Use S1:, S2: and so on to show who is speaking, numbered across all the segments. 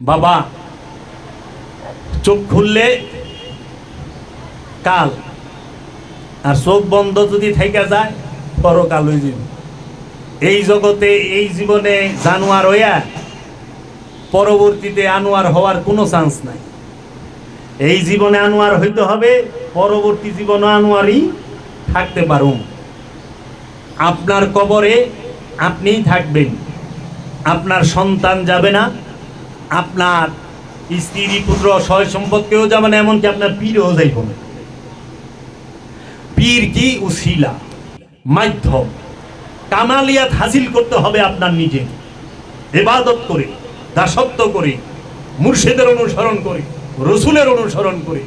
S1: বাবা, চোখ খুললে কাল। আর চোখ বন্ধ যদি থেকে যায় পরকাল হয়ে যাবে এই জগতে, এই জীবনে জানোয়ার হইয়া পরবর্তীতে আনোয়ার হওয়ার কোনো চান্স নাই। এই জীবনে আনোয়ার হইতে হবে, পরবর্তী জীবনে আনোয়ারই থাকতে পারুন আপনার কবরে আপনিই থাকবেন। আপনার সন্তান যাবে না। আপনার স্ত্রী, পুত্র সয় সম্পর্কেও যাবে না, এমনকি আপনার পীরও যাইব না। পীর কি উশিলা? মাধ্যম। কামালিয়াত হাসিল করতে হবে আপনার নিজে। এবাদত করে, দাসত্ব করে, মুর্শিদের অনুসরণ করে, রসুলের অনুসরণ করে।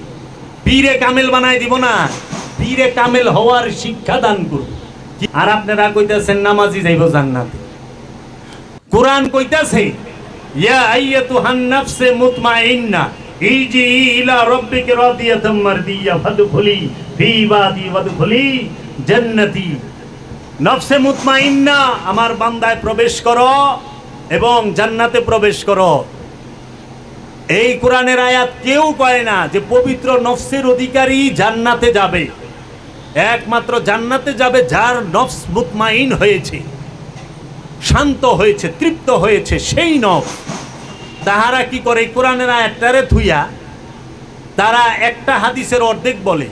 S1: পীরে কামেল বানায় দিব না। পীরে কামেল হওয়ার শিক্ষা দান করব। আর আপনারা কইতাছেন, নামাজি যাইব জান্নাতে। কোরআন কইতাছে ইয়া আইয়াতুহান নাফসে মুতমাইন্না ইজি ইলা রাদিয়াতাম মারদিয়া, ফাদখুলি ফি ইবাদি ওয়াদখুলি মুতমাইন্না, আমার বান্দায় প্রবেশ করো এবং জান্নাতে প্রবেশ করো। এই কোরআনের আয়াত কেউ কয় না যে পবিত্র নফসের অধিকারী জান্নাতে যাবে। একমাত্র জান্নাতে যাবে যার নফস মুতমাইন হয়েছে। শান্ত হয়েছে, তৃপ্ত হয়েছে, সেই নফস তাহারা কি করে কোরআনের আয়াতটারে থুইয়া তারা একটা হাদিসের অর্ধেক বলে,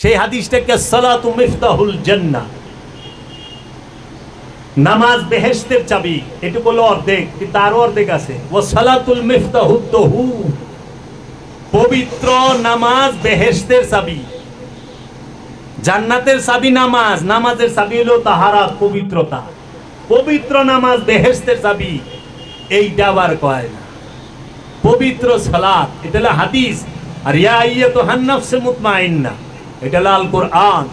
S1: সেই হাদিসটাকে সালাতু মিফতাহুল জান্নাহ। নামাজ বেহেশতের চাবি, এটুকু হলো অর্ধেক, কিন্তু আরও অর্ধেক আছে। ও সালাতুল মিফতাহুদ দহু, পবিত্র নামাজ বেহেশতের চাবি। জান্নাতের চাবি নামাজ, নামাজের চাবি হলো তাহারা পবিত্রতা। পবিত্র নামাজ বেহেশতের চাবি, এইটা আবার কয় না। পবিত্র সালাত, এটা হলো হাদিস। আর ইয়া ইয়া তো হান্নাফসে মুতমাইন্না, এটা হলো আল কোরআন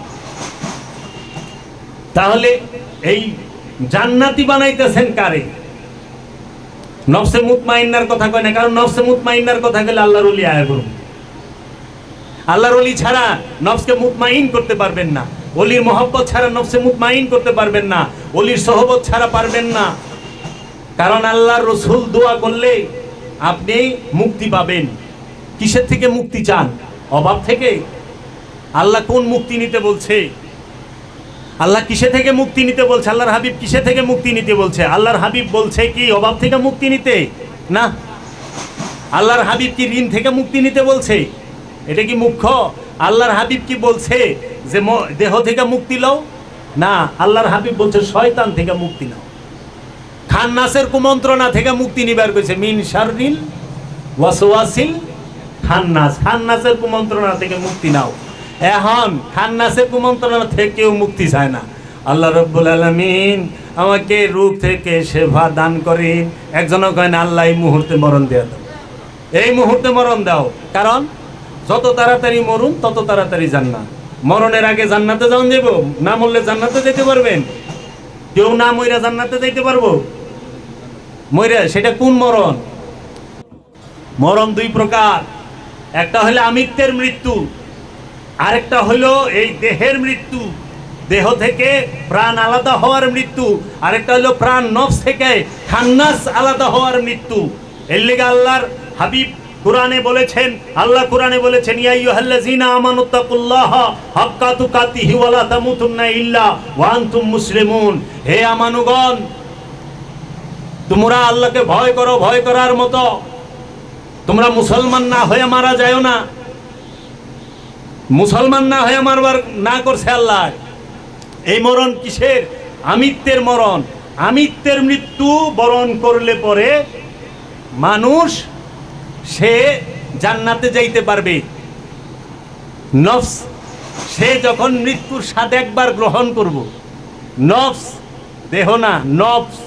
S1: তাহলে এই জান্নাতি বানাইতেছেন কারে? নফসে মুতমাইন্নার কথা কয় না, কারণ নফসে মুতমাইন্নার কথা গেলে আল্লাহর ওলি আয়া করুন। আল্লাহর ওলি ছাড়া নফসকে মুতমাইন করতে পারবেন না। অলির মহব্বত ছাড়া নফসে মুতমাইন করতে পারবেন না, অলির সহবত ছাড়া পারবেন না। কারণ আল্লাহর রসুল দোয়া করলে আপনি মুক্তি পাবেন। কিসের থেকে মুক্তি চান? অভাব থেকে? আল্লাহ কোন মুক্তি নিতে বলছে? আল্লাহ কিসে থেকে মুক্তি নিতে বলছে? আল্লাহর হাবিব কিসে থেকে মুক্তি নিতে বলছে? আল্লাহর হাবিব বলছে কি, অভাব থেকে মুক্তি নিতে? না। আল্লাহর হাবিব কি ঋণ থেকে মুক্তি নিতে বলছে? এটা কি মুখ্য? আল্লাহর হাবিব কি বলছে যে দেহ থেকে মুক্তি লও? না, আল্লাহর হাবিব বলছে শয়তান থেকে মুক্তি নাও। খান্নাসের কুমন্ত্রণা থেকে মুক্তি নিবার কইছে, মিন শাররিল ওয়াসওয়াসিল খান্নাস। খান্নাসের কুমন্ত্রণা থেকে মুক্তি নাও। এখন খান্নাসের কুমন্ত্রণা থেকেও মুক্তি চায় না। আল্লাহ রব্বুল আলমিন আমাকে রূপ থেকে সেবা দান করে। একজনও কয় না, আল্লাহ এই মুহূর্তে মরণ দেওয়া দাও। এই মুহূর্তে মরণ দাও। কারণ যত তাড়াতাড়ি মরুন, তত তাড়াতাড়ি জান্নাত। মরণের আগে জান্নাতে যাওয়া যাব না মরলে জান্নাতে যেতে পারবেন। কেউ না মইরা জান্নাতে যাইতে পারব। মইরা, সেটা কোন মরণ? মরণ দুই প্রকার। একটা হলো আমিত্বের মৃত্যু, আরেকটা হলো এই দেহের মৃত্যু। দেহ থেকে প্রাণ আলাদা হওয়ার মৃত্যু, আরেকটা হলো প্রাণ নফস থেকে খান্নাস আলাদা হওয়ার মৃত্যু। এর লেগে আল্লাহর হাবিব কোরআনে বলেছেন, আল্লাহ কোরআনে বলেছেন, ইয়া আইয়ুহাল্লাযীনা আমানুত্তাকুল্লাহ হাক্কা তুকাতিহি ওয়া লা তামুতুন্না ইল্লা ওয়া আনতুম মুসলিমুন। হে আমানুগণ, তোমরা আল্লাহকে ভয় করো, ভয় করার মতো। তোমরা মুসলমান না হয়ে মারা যায়ও না। মুসলমান না হয়ে মারবার না করছে আল্লাহ। এই মরণ কিসের? আমিত্বের মরণ। আমিত্বের মৃত্যু বরণ করলে পরে মানুষ সে জান্নাতে যাইতে পারবে। নফস, সে যখন মৃত্যুর স্বাদ একবার গ্রহণ করব। নফস, দেহ না, নফস।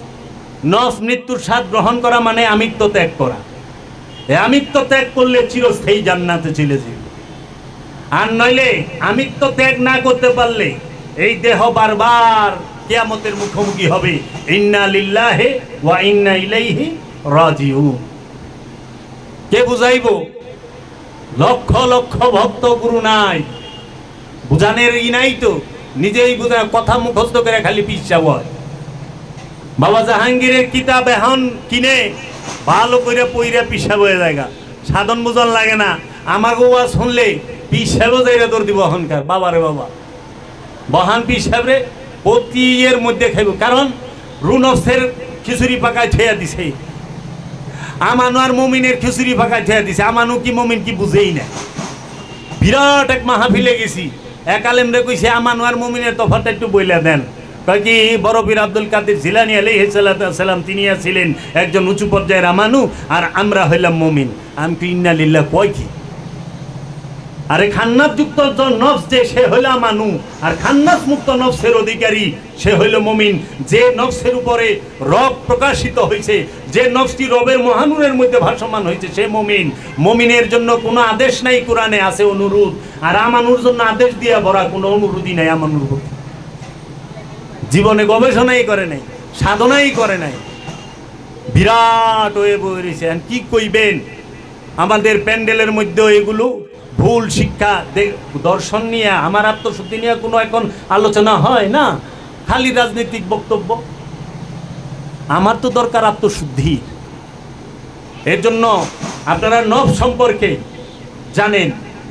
S1: নফস মৃত্যুর স্বাদ গ্রহণ করা মানে আমিত্ব ত্যাগ করা। আমিত্ব ত্যাগ করলে চিরস্থায়ী জান্নাতে চলে যাবে আর নইলে আমিত্ব ত্যাগ না করতে পারলে এই দেহ বারবার কেয়ামতের মুখোমুখি হবে। ইন্না লিল্লাহে ওয়া ইন্না ইলাইহি রাজিউন। কে বুঝাইব? লক্ষ লক্ষ ভক্ত গুরু নাই। বুঝানের ই নাই তো, নিজেই বুঝা কথা মুখস্থ করে খালি পিসা হয় বাবা জাহাঙ্গীরের কিতাব এখন কিনে ভালো করে পইরা পিসাব হয়ে জায়গা সাধন বোঝান লাগে না। আমাকে ওয়াজ শুনলে পিসাবও জায়গা তোর দিব অহংকার বাবারে বাবা। বহান পিসাবরে প্রতি এর মধ্যে খাইব। কারণ রুনফসের খিচুড়ি পাকায় ঠেয়া দিছে। আমানু আর মমিনের খিচুড়ি ফাঁকায় ঠেয়া দিছে। আমানু কি মমিন কি বুঝেই না। বিরাট এক মাহফিলে গেছি। এক আলেমরে কইছে, আমানু আর মমিনের তফাটা একটু বইলা দেন। কি, বড় পীর আব্দুল কাদের জিলানি আলি সালাম তিনি ছিলেন একজন উঁচু পর্যায়ের আমানু, আর আমরা হইলাম মমিন। আমি কি ইন্না লিল্লা কয় কি? আরে খান্নাস যুক্ত নফস যে, সে হইল মানু। আর খান্নাস মুক্ত নফসের অধিকারী, সে হইল মমিন। যে নফসের উপরে রব প্রকাশিত হয়েছে যে নফসটি রবের মহানুরের মধ্যে ভাসমান হয়েছে সে মমিন। মমিনের জন্য কোনো আদেশ নাই কোরআনে, আছে অনুরোধ। আর আমানুর জন্য আদেশ দিয়া ভরা কোনো অনুরোধই নাই আমানুর। জীবনে গবেষণাই করে নাই, সাধনাই করে নাই। বিরাট হয়ে বই রয়েছে কি কইবেন? আমাদের প্যান্ডেলের মধ্যে এগুলো ভুল শিক্ষা দর্শন নিয়ে, আমার আত্মশুদ্ধি নিয়ে কোনো এখন আলোচনা হয় না? খালি রাজনৈতিক বক্তব্য? আমার তো দরকার আত্মশুদ্ধি। এর জন্য আপনারা নব সম্পর্কে জানেন,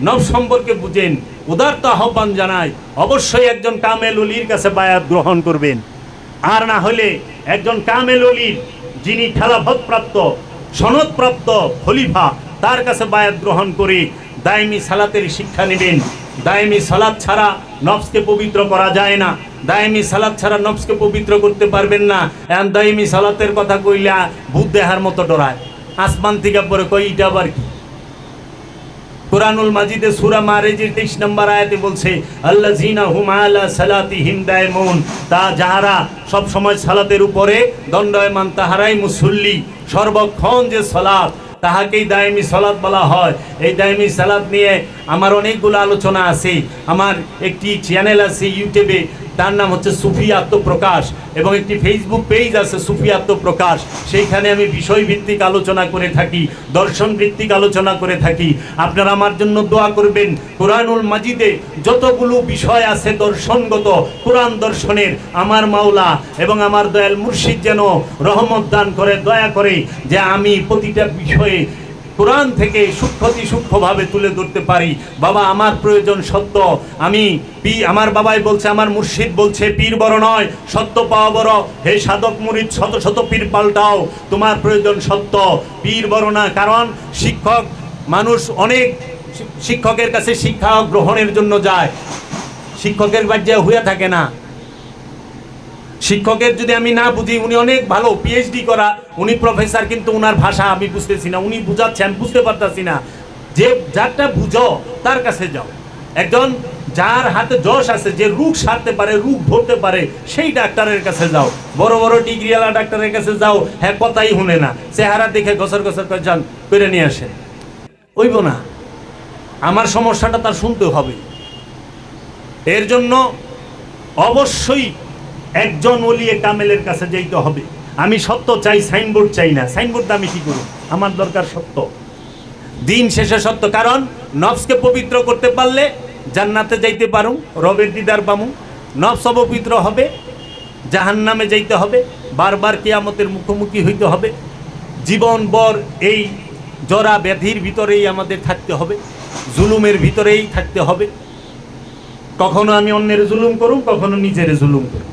S1: নব সম্পর্কে বুঝেন। উদারত আহ্বান জানাই, অবশ্যই একজন কামেল অলির কাছে বায়াত গ্রহণ করবেন। আর না হলে একজন কামেল অলির, যিনি খেলাফতপ্রাপ্ত, সনদপ্রাপ্ত খলিফা, তার কাছে বায়াত গ্রহণ করে দায়মি সালাতের শিক্ষা নেবেন। দায়মি সালাত ছাড়া নফসকে পবিত্র করা যায় না। দায়মি সালাত ছাড়া নফসকে পবিত্র করতে পারবেন না। এখন দায়মি সালাতের কথা কইলে ভূত দেহার মতো ডরায়। আসমান থেকে পরে কই এটা আবার কি? কোরআনুল মাজিদে সূরা মারেজের 23 নম্বর আয়াতে বলছে, আল্লাযিনা হুম আলা সালাতিহিম দায়মুন। তা যাহারা সব সময় সালাতের উপরে দণ্ডায়মান, তাহারাই মুসল্লি। সর্বক্ষণ যে সালাত তাহাকেই দায়মি সলাদ বলা হয়। এই দায়মি সালাদ নিয়ে আমার অনেকগুলো আলোচনা আছে। আমার একটি চ্যানেল আছে ইউটিউবে তার নাম হচ্ছে সুফি আত্মপ্রকাশ এবং একটি ফেসবুক পেজ আছে সুফি আত্মপ্রকাশ। সেইখানে আমি বিষয়ভিত্তিক আলোচনা করে থাকি দর্শন ভিত্তিক আলোচনা করে থাকি। আপনারা আমার জন্য দোয়া করবেন, কোরআনুল মাজিদে যতগুলো বিষয় আছে দর্শনগত, কোরআন দর্শনের, আমার মাওলা এবং আমার দয়াল মুর্শিদ যেন রহমত দান করে, দয়া করে যে আমি প্রতিটা বিষয়ে কোরআন থেকে সূক্ষ্মতি সূক্ষ্মভাবে তুলে ধরতে পারি। বাবা, আমার প্রয়োজন সত্য। আমি পি, আমার বাবাই বলছে, আমার মুর্শিদ বলছে, পীর বড় নয়, সত্য পাওয়া বড়। হে সাধক মুরিদ, শত শত পীর পাল্টাও, তোমার প্রয়োজন সত্য। পীর বড় না, কারণ শিক্ষক, মানুষ অনেক শিক্ষকের কাছে শিক্ষা গ্রহণের জন্য যায়। শিক্ষকের বাজ্যে হয়ে থাকে না। শিক্ষকের যদি আমি না বুঝি, উনি অনেক ভালো পিএইচডি করা, উনি প্রফেসর কিন্তু উনার ভাষা আমি বুঝতেছি না, উনি বুঝাচ্ছেন বুঝতে পারতাছি না। যে যারটা বুঝো, তার কাছে যাও। একজন যার হাতে যশ আছে, যে রোগ সারতে পারে, রোগ ধরতে পারে, সেই ডাক্তারের কাছে যাও। বড় বড় ডিগ্রিওয়ালা ডাক্তারের কাছে যাও হ্যাঁ কথাই শুনে না। চেহারা দেখে গছর গছর করে যান, করে নিয়ে আসেন। ওইব না। আমার সমস্যাটা তার শুনতে হবে। এর জন্য অবশ্যই একজন ওলিয়ে কামেলের কাছে যেতে হবে। আমি সত্য চাই, সাইনবোর্ড চাই না। সাইনবোর্ড আমি কি করব? আমার দরকার সত্য। দিন শেষে সত্য, কারণ নফসকে পবিত্র করতে পারলে জান্নাতে যাইতে পারুম, রবের দিদার পামু। নফস অপবিত্র হবে জাহান নামে যাইতে হবে, বারবার কিয়ামতের মুখোমুখি হইতে হবে। জীবন বর এই জরা ব্যাধির ভিতরেই আমাদের থাকতে হবে, জুলুমের ভিতরেই থাকতে হবে। কখনো আমি অন্যের জুলুম করুম, কখনো নিজের জুলুম করুম।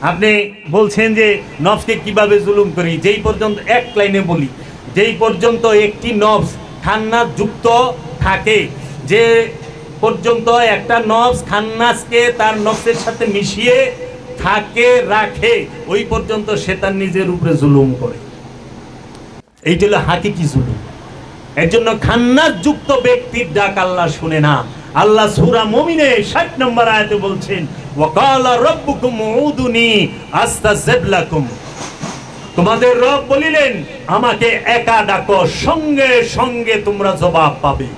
S1: আপনি বলছেন যে নফসকে কীভাবে জুলুম করি? যেই পর্যন্ত এক লাইনে বলি, যেই পর্যন্ত একটি নফস খান্নাস যুক্ত থাকে, যে পর্যন্ত একটা নফস খান্নাসকে তার নফসের সাথে মিশিয়ে থাকে, রাখে, ওই পর্যন্ত সে তার নিজের উপরে জুলুম করে। এইটা হলো হাকিকি জুলুম। এর জন্য খান্নাস যুক্ত ব্যক্তির ডাক আল্লাহ শুনে না। আল্লাহ সুরা মুমিনে 60 নম্বর আয়াতে বলছেন ওয়াকালা রাব্বুকুম উদুনি আস্তাজিব লাকুম তোমাদের রব বলিলেন, আমাকে একা ডাকো, সঙ্গে সঙ্গে তোমরা জবাব পাবে।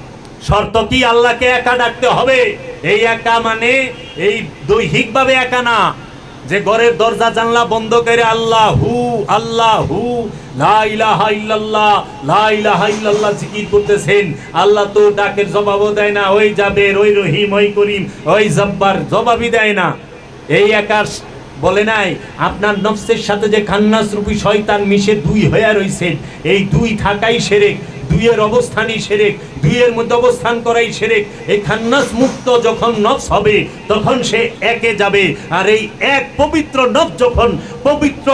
S1: শর্ত কি? আল্লাহকে একা ডাকতে হবে? এই একা মানে এই দৈহিকভাবে একা না। যে ঘরের দরজা জানলা বন্ধ করে আল্লাহ হু আল্লাহ হু লা ইলাহা ইল্লাল্লাহ, লা ইলাহা ইল্লাল্লাহ জিকির করতেছেন। আল্লাহ তো ডাকের জবাবও দেয় না, ওই জাবের, ওই রহিম, ওই করিম জব্বার জবাবই দেয় না। এই আকাশ বলে নাই, আপনার নফসের সাথে যে খান্নাস রূপী শয়তান মিশে দুই হয়ে রইছেন, এই দুই থাকাই সেরেক। দুইয়ের অবস্থানই সেরেক, দুইয়ের মধ্যে অবস্থান করাই সেরেক। এই খান্নাস মুক্ত যখন নফস হবে, তখন সে একে যাবে। আর এই এক পবিত্র নফস যখন পবিত্র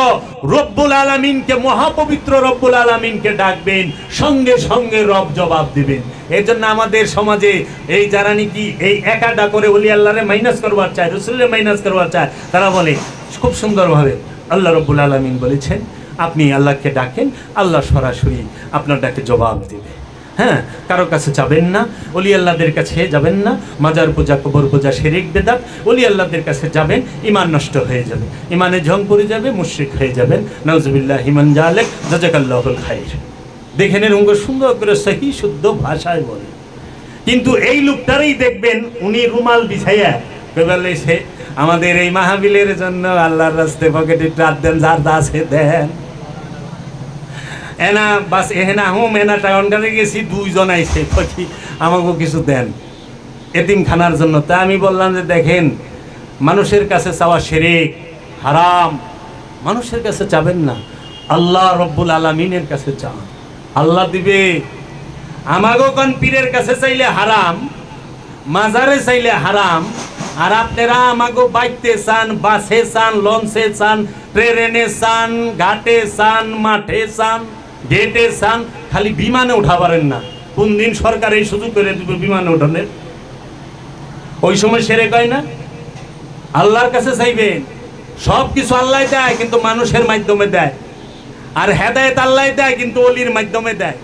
S1: রব্বুল আলামিনকে, মহাপবিত্র রব্বুল আলামিনকে ডাকবেন, সঙ্গে সঙ্গে রব জবাব দিবেন। জন্য আমাদের সমাজে এই যারা নাকি এই একা একাডা করে ওলি আল্লাহরে মাইনাস করবার চায়, রসুলের মাইনাস করবার চায়, তারা বলে, খুব সুন্দরভাবে আল্লাহ রব্বুল আলামিন বলেছেন আপনি আল্লাহকে ডাকেন, আল্লাহ সরাসরি আপনার ডাকে জবাব দেবে। হ্যাঁ কারও কাছে যাবেন না, অলি আল্লাহদের কাছে যাবেন না, মাজার পূজা, কবর পূজা, শেরিক, বেদাত, অলি আল্লাহদের কাছে যাবেন ইমান নষ্ট হয়ে যাবে। ইমানে ঝং পড়ে যাবে, মুশ্রিক হয়ে যাবেন। নজবিল্লাহ হিমান জালেক, জাজাকাল্লাহুল খাইর। দেখে নেন উঙ্গ সুন্দর করে সহি, শুদ্ধ ভাষায় বলে। কিন্তু এই লোকটারই দেখবেন, উনি রুমাল বিছাইয়া সে, আমাদের এই মাহাবিলের জন্য আল্লাহর রাস্তে পকেটে ট্রাক দেন, যার দা আছে দেন। এনা বাস, এহেনা হুম এনা টাউনটারে গেছি দুইজন আইছে। কই আমাকে কিছু দেন। এতিম খানার জন্য। তা আমি বললাম যে দেখেন, মানুষের কাছে চাওয়া সেরেক, হারাম। মানুষের কাছে চাবেন না। আল্লাহ রব্বুল আলমিনের কাছে চান। আল্লাহ দিবে। আমাগো কন পীরের কাছে চাইলে হারাম, মাজারে চাইলে হারাম, আর আপনারা আমাগো বাইতে চান, বাসে চান, লঞ্চে চান, ট্রেনে চান, ঘাটে চান, মাঠে চান। গেটে চান খালি বিমানে উঠা পারেন না। কোন দিন সরকার এই সুযোগ করে দিবে, বিমানে উঠানের ওই সময় সেরে কয় না? আল্লাহর কাছে চাইবেন সব কিছু আল্লাহ দেয়, কিন্তু মানুষের মাধ্যমে দেয়। আর হেদায়ত আল্লাহ দেয়, কিন্তু অলির মাধ্যমে দেয়।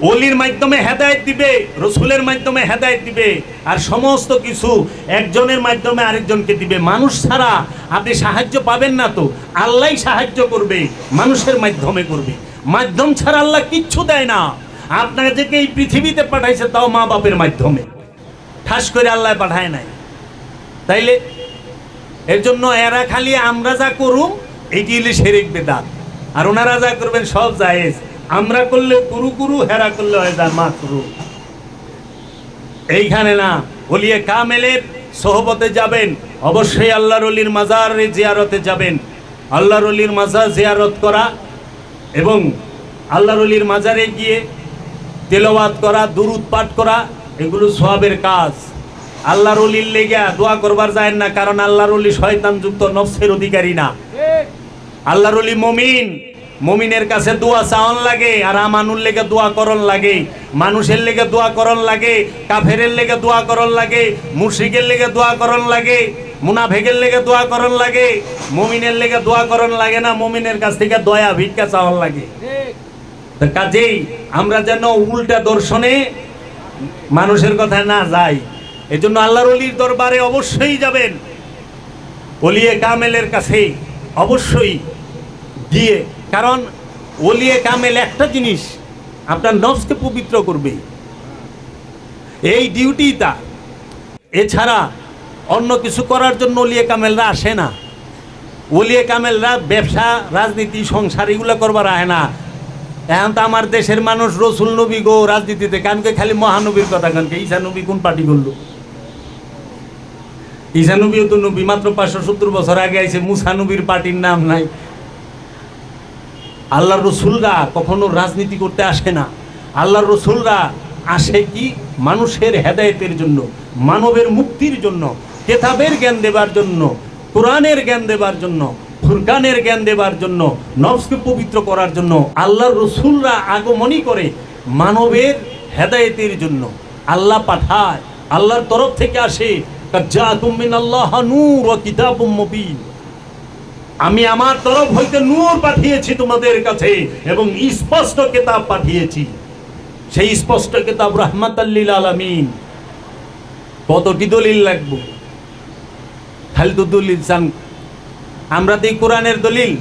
S1: অলির মাধ্যমে হেদায়েত দিবে, রসুলের মাধ্যমে হেদায়েত দিবে, আর সমস্ত কিছু একজনের মাধ্যমে আরেকজনকে দিবে। মানুষ ছাড়া আপনি সাহায্য পাবেন না তো। আল্লাহই সাহায্য করবে, মানুষের মাধ্যমে করবে। মাধ্যম ছাড়া আল্লাহ কিচ্ছু দেয় না। আপনাকে যে এই পৃথিবীতে পাঠাইছে, তাও মা বাপের মাধ্যমে। ঠাস করে আল্লাহ পাঠায় নাই। তাইলে এর জন্য এরা খালি আমরা যা করুম, এটি হলে শেরিক বেদাত। আর ওনারা যা করবেন সব জায়েজ। আমরা করলে কুরু কুরু, হেরা করলে হয় যা মা কুরু। এইখানে না বলিয়ে কামেলের সোহবতে যাবেন, অবশ্যই আল্লাহর অলির মাজার জিয়ারতে যাবেন। আল্লাহর অলির মাজার জিয়ারত করা এবং আল্লাহর অলির মাজারে গিয়ে তেলাওয়াত করা, দুরুদ পাঠ করা, এগুলো সবের কাজ। আল্লাহর অলির লেগা দোয়া করবার যায় না, কারণ আল্লাহর অলি শয়তান যুক্ত নফসের অধিকারী না। আল্লাহর অলি মমিন মমিনের কাছে দোয়া চাওয়ান লাগে, আর আমানুর লেগে দোয়া করন লাগে, মানুষের লেগে দোয়া করন লাগে, কাফেরের লেগে দোয়া করন লাগে, মুশরিকের লেগে দোয়া করন লাগে, মুনাফেকের লেগে দোয়া করন লাগে, মমিনের লেগে দোয়া করন লাগে না, মমিনের কাছ থেকে দয়া ভিক্ষা চাওয়ান লাগে। কাজেই আমরা যেন উল্টা দর্শনে মানুষের কথা না যাই এই জন্য আল্লাহর অলির দরবারে অবশ্যই যাবেন। অলিয়ে কামেলের কাছে অবশ্যই গিয়ে কারণ ওলিয়ে কামেল একটা জিনিস, আপনার নফসকে পবিত্র করবে। এই ডিউটি তা এছাড়া অন্য কিছু করার জন্য ওলিয়ে কামেলরা আসে না। ওলিয়ে কামেলরা ব্যবসা, রাজনীতি, সংসার এগুলো করবার আহে না। এখন তো আমার দেশের মানুষ রসুল নবী গো রাজনীতিতে কানকে খালি মহানবীর কথা কানকে ঈশা নবী কোন পার্টি করল? ঈশা নবীও তো নবী, মাত্র পাঁচশো সত্তর বছর আগে আইছে, মুসা নবীর পার্টির নাম নাই। আল্লাহর রসুলরা কখনো রাজনীতি করতে আসে না। আল্লাহর রসুলরা আসে কি? মানুষের হেদায়েতের জন্য, মানবের মুক্তির জন্য, কেতাবের জ্ঞান দেবার জন্য, কোরআনের জ্ঞান দেবার জন্য, ফুরকানের জ্ঞান দেবার জন্য নফসকে পবিত্র করার জন্য, আল্লাহর রসুলরা আগমনই করে মানবের হেদায়েতের জন্য। আল্লাহ পাঠায়, আল্লাহর তরফ থেকে আসে জাতুম মিনাল্লাহ নূর কিতাবুম মুবিন। আমি আমার তরফ হইতে নূর পাঠিয়েছি তোমাদের কাছে এবং স্পষ্ট কেতাব পাঠিয়েছি। সেই স্পষ্ট কিতাব রহমাতাল্লিল আলামিন। কতটি দলিল লাগবো? খালি তো দলিল চান। আমরা তো কোরআনের দলিল।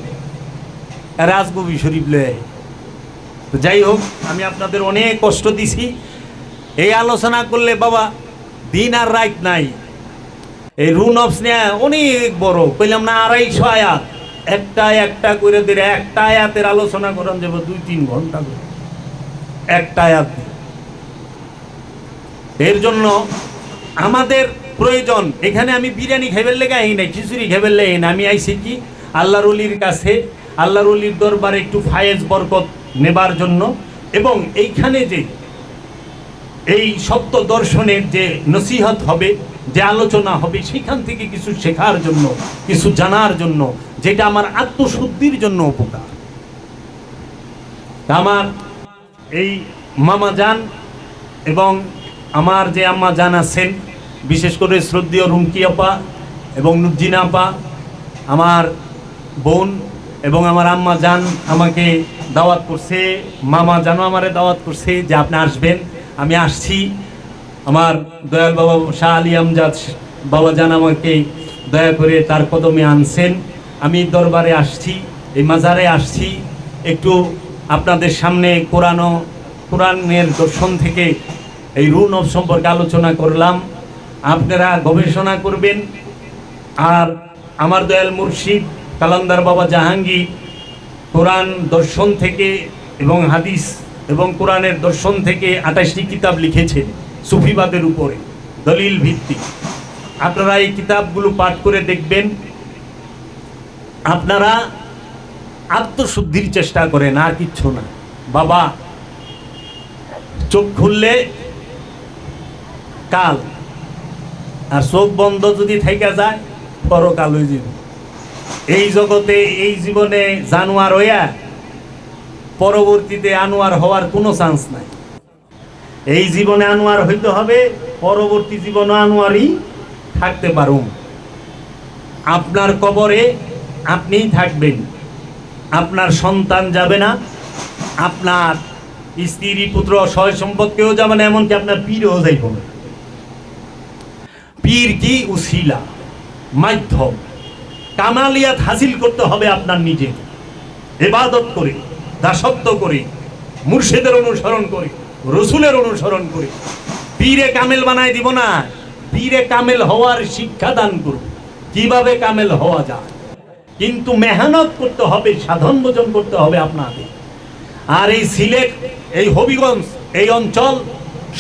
S1: রাজগবি শরীফ লয়ে। তো যাই হোক, আমি আপনাদের অনেক কষ্ট দিছি। এই আলোচনা করলে বাবা, দিন আর রাইট নাই। এই রুন অফ নিয়ে অনেক বড়। কইলাম না আড়াইশো আয়াত। একটা একটা করে দিলে একটা আয়াতের আলোচনা করান যাব দুই তিন ঘণ্টা করে একটা আয়াত এর জন্য আমাদের প্রয়োজন, এখানে আমি বিরিয়ানি খাইবার লেগে আই নাই, খিচুড়ি খাইবার লেগে না আমি আইছি কি? আল্লাহর অলির কাছে, আল্লাহর অলির দরবারে একটু ফায়েজ বরকত নেবার জন্য। এবং এইখানে যে, এই সত্য দর্শনের যে নসিহত হবে যে আলোচনা হবে সেখান থেকে কিছু শেখার জন্য, কিছু জানার জন্য, যেটা আমার আত্মশুদ্ধির জন্য উপকার। আমার এই মামা যান এবং আমার যে আম্মা জান আছেন, বিশেষ করে শ্রদ্ধেয় রুমকি আপা এবং নুজ্জিনা আপা, আমার বোন এবং আমার আম্মা যান আমাকে দাওয়াত করছে, মামা জানও আমারে দাওয়াত করছে যে আপনি আসবেন। আমি আসছি। আমার দয়াল বাবা শাহ আলী আমজাদ বাবা জান আমাকে দয়া করে তার কদমে আনছেন। আমি দরবারে আসছি, এই মাজারে আসছি। একটু আপনাদের সামনে কোরআন ও কোরআনের দর্শন থেকে এই রুন অফ সম্পর্কে আলোচনা করলাম। আপনারা গবেষণা করবেন। আর আমার দয়াল মুর্শিদ, কালান্দার বাবা জাহাঙ্গীর, কোরআন দর্শন থেকে এবং হাদিস এবং কোরআনের দর্শন থেকে আঠাশটি কিতাব লিখেছেন। সুফিবাদের উপরে, দলিল ভিত্তিক। আপনারা এই কিতাবগুলো পাঠ করে দেখবেন, আপনারা আত্মশুদ্ধির চেষ্টা করেন, আর কিচ্ছু না। বাবা, চোখ খুললে কাল, আর চোখ বন্ধ যদি থেকে যায়, পরকাল হয়ে যাবে। এই জগতে, এই জীবনে জানোয়ার হইয়া, পরবর্তীতে আনোয়ার হওয়ার কোনো চান্স নাই। এই জীবনে আনোয়ার হইতে হবে, পরবর্তী জীবনে আনোয়ারই থাকতে পারুন আপনার কবরে আপনিই থাকবেন। আপনার সন্তান যাবে না। আপনার স্ত্রী, পুত্র, সয় সম্পদ কেউ যাবে না, এমনকি আপনার পীরও যাইব না। পীর কি উশিলা মাধ্যম। কামালিয়াত হাসিল করতে হবে আপনার নিজে এবাদত করে, দাসত্ব করে, মুর্শিদের অনুসরণ করে। রসুলের অনুসরণ করি। পীরে কামেল বানায় দিব না। পীরে কামেল হওয়ার শিক্ষা দান করব কীভাবে কামেল হওয়া যায়? কিন্তু মেহনত করতে হবে, সাধন ভোজন করতে হবে আপনাদের আর এই সিলেট, এই হবিগঞ্জ, এই অঞ্চল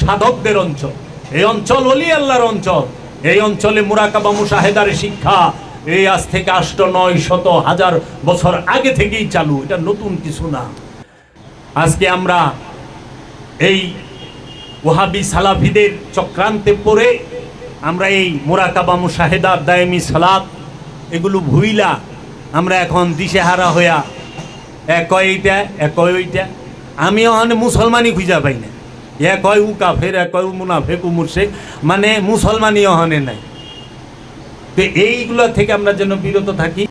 S1: সাধকদের অঞ্চল। এই অঞ্চল অলি আল্লাহর অঞ্চল। এই অঞ্চলে মুরাকাবা মুশাহেদার শিক্ষা এই আজ থেকে আষ্ট, নয় শত, হাজার বছর আগে থেকেই চালু। এটা নতুন কিছু না। আজকে আমরা এই ওহাবি সালাফিদের চক্রান্তে পড়ে আমরা এই মোরাকাবা মুশাহেদা দায়মি সালাত, এগুলো ভুইলা আমরা এখন দিশেহারা হইয়া এক এইটা এক ওইটা আমি ওখানে মুসলমানই খুঁজা পাই না। এ কয় উ কাফের এক কয় উ মুনাফেক, উ মুর্শেক মানে মুসলমানই ওখানে নাই। তো এইগুলো থেকে আমরা যেন বিরত থাকি।